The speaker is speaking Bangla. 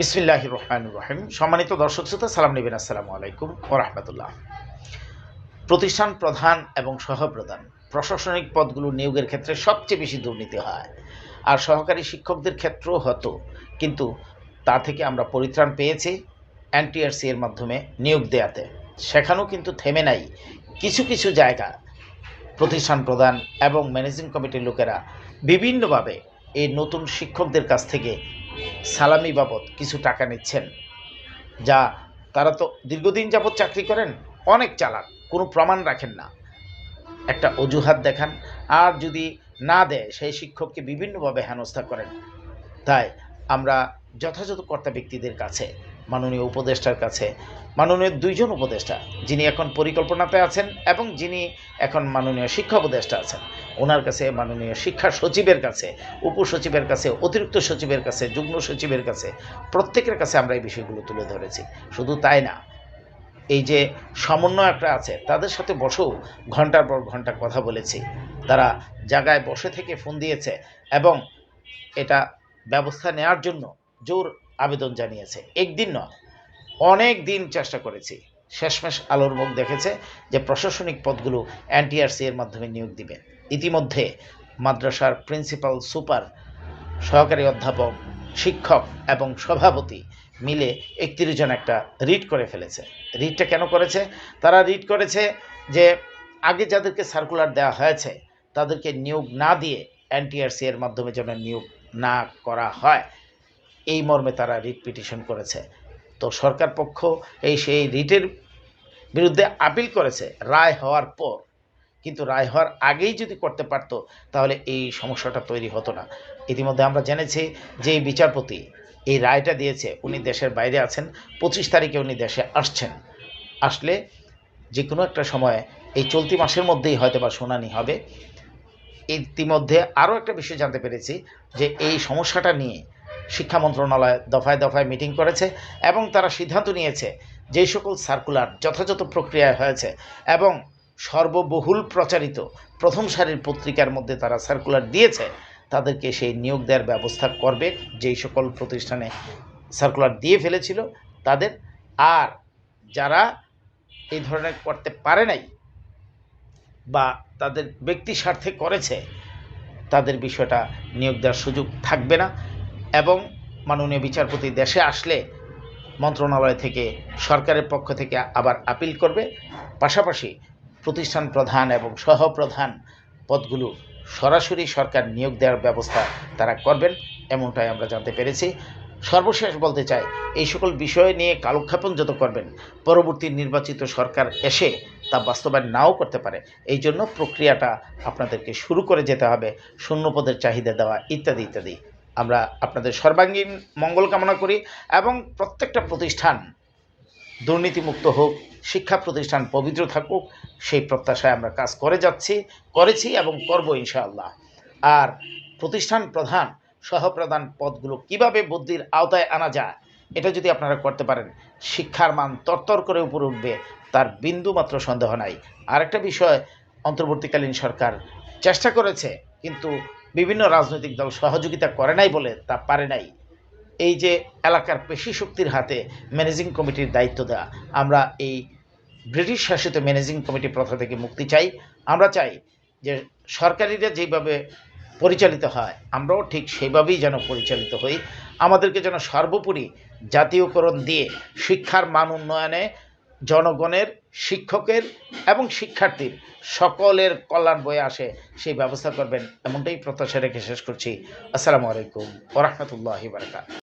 বিসমিল্লাহ রহমান রহিম। সম্মানিত দর্শক শ্রোতা, সালাম নেবেন, আসসালামু আলাইকুম ও রহমতুল্লাহ। প্রতিষ্ঠান প্রধান এবং সহপ্রধান, প্রশাসনিক পদগুলো নিয়োগের ক্ষেত্রে সবচেয়ে বেশি দুর্নীতি হয়। আর সহকারী শিক্ষকদের ক্ষেত্রেও হতো, কিন্তু তা থেকে আমরা পরিত্রাণ পেয়েছি এনটিআরসি এর মাধ্যমে নিয়োগ দেয়াতে। সেখানেও কিন্তু থেমে নাই কিছু কিছু জায়গা। প্রতিষ্ঠান প্রধান এবং ম্যানেজিং কমিটির লোকেরা বিভিন্নভাবে এই নতুন শিক্ষকদের কাছ থেকে সালামি বাবদ কিছু টাকা নিচ্ছেন। যা তারা তো দীর্ঘদিন যাবৎ চাকরি করেন, অনেক চালাক, কোনো প্রমাণ রাখেন না। একটা অজুহাত দেখান, আর যদি না দেয়, সেই শিক্ষককে বিভিন্নভাবে হেনস্থা করেন। তাই আমরা যথাযথ কর্তা ব্যক্তিদের কাছে, মাননীয় উপদেষ্টার কাছে, মাননীয় দুইজন উপদেষ্টা, যিনি এখন পরিকল্পনাতে আছেন এবং যিনি এখন মাননীয় শিক্ষা উপদেষ্টা আছেন ওনার কাছে মাননীয় শিক্ষা সচিবের কাছে, উপসচিবের কাছে, অতিরিক্ত সচিবের কাছে, যুগ্ম সচিবের কাছে, প্রত্যেকের কাছে আমরা এই বিষয়গুলো তুলে ধরেছি। শুধু তাই না, এই যে সমন্বয়করা আছে, তাদের সাথে বসেও ঘণ্টার পর ঘণ্টা কথা বলেছি। তারা জায়গায় বসে থেকে ফোন দিয়েছে এবং এটা ব্যবস্থা নেওয়ার জন্য জোর আবেদন জানিয়েছে। একদিন নয়, অনেক দিন চেষ্টা করেছি। শেষমেশ আলোর মুখ দেখেছে যে প্রশাসনিক পদগুলো এনটিআরসি এর মাধ্যমে নিয়োগ দিবে। ইতিমধ্যে মাদ্রাসার প্রিন্সিপাল সুপার, সহকারী অধ্যাপক, শিক্ষক এবং সভাপতি মিলে একত্রিশ জন একটা রিট করে ফেলেছে। রিটটা কেন করেছে? তারা রিট করেছে যে আগে যাদেরকে সার্কুলার দেওয়া হয়েছে, তাদেরকে নিয়োগ না দিয়ে এনটিআরসি এর মাধ্যমে যেন নিয়োগ না করা হয়, এই মর্মে তারা রিট পিটিশন করেছে। তো সরকার পক্ষ এই সেই রিটের বিরুদ্ধে আপিল করেছে রায় হওয়ার পর। কিন্তু রায় হওয়ার আগেই যদি করতে পারতো, তাহলে এই সমস্যাটা তৈরি হতো না। ইতিমধ্যে আমরা জেনেছি যে বিচারপতি এই রায়টা দিয়েছে, উনি দেশের বাইরে আছেন, পঁচিশ তারিখে উনি দেশে আসছেন। আসলে যে কোনো একটা সময় এই চলতি মাসের মধ্যেই হয়তো বা শুনানি হবে। ইতিমধ্যে আরও একটা বিষয় জানতে পেরেছি যে এই সমস্যাটা নিয়ে শিক্ষা মন্ত্রণালয় দফায় দফায় মিটিং করেছে এবং তারা সিদ্ধান্ত নিয়েছে যে সকল সার্কুলার যথাযথ প্রক্রিয়ায় হয়েছে এবং সর্ববহুল প্রচারিত প্রথম সারির পত্রিকার মধ্যে তারা সার্কুলার দিয়েছে, তাদেরকে সেই নিয়োগ দেওয়ার ব্যবস্থা করবে যেই সকল প্রতিষ্ঠানে সার্কুলার দিয়ে ফেলেছিল তাদের। আর যারা এই ধরনের করতে পারে নাই বা তাদের ব্যক্তি স্বার্থে করেছে, তাদের বিষয়টা নিয়োগ দেওয়ার সুযোগ থাকবে না। এবং মাননীয় বিচারপতি দেশে আসলে মন্ত্রণালয় থেকে, সরকারের পক্ষ থেকে আবার আপিল করবে। পাশাপাশি প্রতিষ্ঠান প্রধান এবং সহপ্রধান পদগুলো সরাসরি সরকার নিয়োগ দেওয়ার ব্যবস্থা তারা করবেন, এমনটাই আমরা জানতে পেরেছি। সর্বশেষ বলতে চাই, এই সকল বিষয় নিয়ে কালক্ষেপণ যত করবেন, পরবর্তী নির্বাচিত সরকার এসে তা বাস্তবায়ন নাও করতে পারে। এই জন্য প্রক্রিয়াটা আপনাদেরকে শুরু করে যেতে হবে, শূন্যপদের চাহিদা দেওয়া ইত্যাদি ইত্যাদি। আমরা আপনাদের সর্বাঙ্গীন মঙ্গল কামনা করি এবং প্রত্যেকটা প্রতিষ্ঠান দুর্নীতিমুক্ত হোক, শিক্ষা প্রতিষ্ঠান পবিত্র থাকুক, সেই প্রত্যাশায় আমরা কাজ করে যাচ্ছি, করেছি এবং করব ইনশাআল্লাহ। আর প্রতিষ্ঠান প্রধান, সহপ্রধান পদগুলো কীভাবে বুদ্ধির আওতায় আনা যায়, এটা যদি আপনারা করতে পারেন, শিক্ষার মান তরতর করে উপরে উঠবে, তার বিন্দু মাত্র সন্দেহ নাই। আরেকটা বিষয়, অন্তর্বর্তীকালীন সরকার চেষ্টা করেছে, কিন্তু বিভিন্ন রাজনৈতিক দল সহযোগিতা করে নাই বলে তা পারে নাই। এই যে এলাকার পেশি শক্তির হাতে ম্যানেজিং কমিটির দায়িত্ব দেওয়া আমরা এই ব্রিটিশ শাসিত ম্যানেজিং কমিটি প্রথা থেকে মুক্তি চাই। আমরা চাই যে সরকারিরা যেভাবে পরিচালিত হয়, আমরাও ঠিক সেইভাবেই যেন পরিচালিত হই। আমাদেরকে যেন সর্বোপরি জাতীয়করণ দিয়ে শিক্ষার মান উন্নয়নে জনগণের শিক্ষকের এবং শিক্ষার্থীর সকলের কল্যাণ বয়ে আসে, সেই ব্যবস্থা করবেন। এমনটাই প্রত্যাশা রেখে শেষ করছি। আসসালামু আলাইকুম ওরহমতুল্লাহ বারকাত